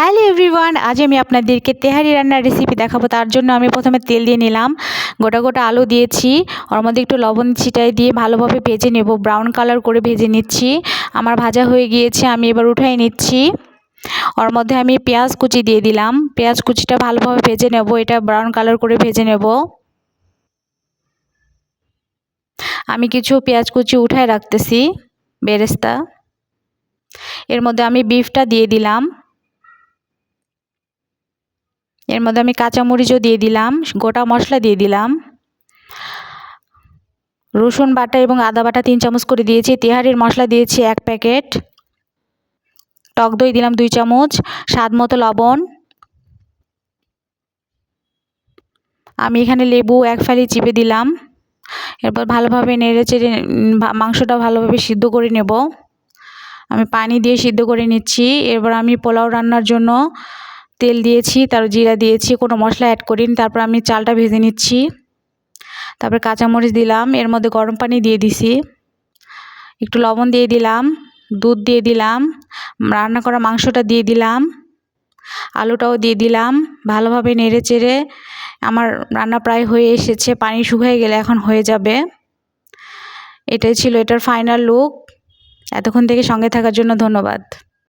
Hello everyone, আজ আমি আপনাদেরকে তেহারি রান্নার রেসিপি দেখাবো। তার জন্য আমি প্রথমে তেল দিয়ে নিলাম, গোটা গোটা আলু দিয়েছি, ওর মধ্যে একটু লবণ ছিটাই দিয়ে ভালোভাবে ভেজে নেব। ব্রাউন কালার করে ভেজে নিচ্ছি, আমার ভাজা হয়ে গিয়েছে, আমি এবার উঠাই নিচ্ছি। ওর মধ্যে আমি পেঁয়াজ কুচি দিয়ে দিলাম, পেঁয়াজ কুচিটা ভালোভাবে ভেজে নেব, এটা ব্রাউন কালার করে ভেজে নেব। আমি কিছু পেঁয়াজ কুচি উঠায় রাখতেছি, বেরেস্তা। এর মধ্যে আমি বিফটা দিয়ে দিলাম। এর মধ্যে আমি কাঁচামরিচও দিয়ে দিলাম, গোটা মশলা দিয়ে দিলাম। রসুন বাটা এবং আদা বাটা তিন চামচ করে দিয়েছি। তেহারির মশলা দিয়েছি এক প্যাকেট। টক দই দিলাম দুই চামচ। স্বাদ মতো লবণ। আমি এখানে লেবু এক ফালি চিপে দিলাম। এরপর ভালোভাবে নেড়ে চেড়ে মাংসটা ভালোভাবে সিদ্ধ করে নেব। আমি পানি দিয়ে সিদ্ধ করে নিচ্ছি। এরপর আমি পোলাও রান্নার জন্য তেল দিয়েছি তার জিরা দিয়েছি, কোনো মশলা অ্যাড করিনি, তারপর আমি চালটা ভেজে নিচ্ছি। তারপর কাঁচামরিচ দিলাম, এর মধ্যে গরম পানি দিয়ে দিছি। একটু লবণ দিয়ে দিলাম, দুধ দিয়ে দিলাম, রান্না করা মাংসটা দিয়ে দিলাম, আলুটাও দিয়ে দিলাম, ভালোভাবে নেড়ে চেড়ে আমার রান্না প্রায় হয়ে এসেছে, পানি শুকিয়ে গেলে এখন হয়ে যাবে। এটাই ছিল এটার ফাইনাল লুক এতক্ষণ থেকে সঙ্গে থাকার জন্য ধন্যবাদ।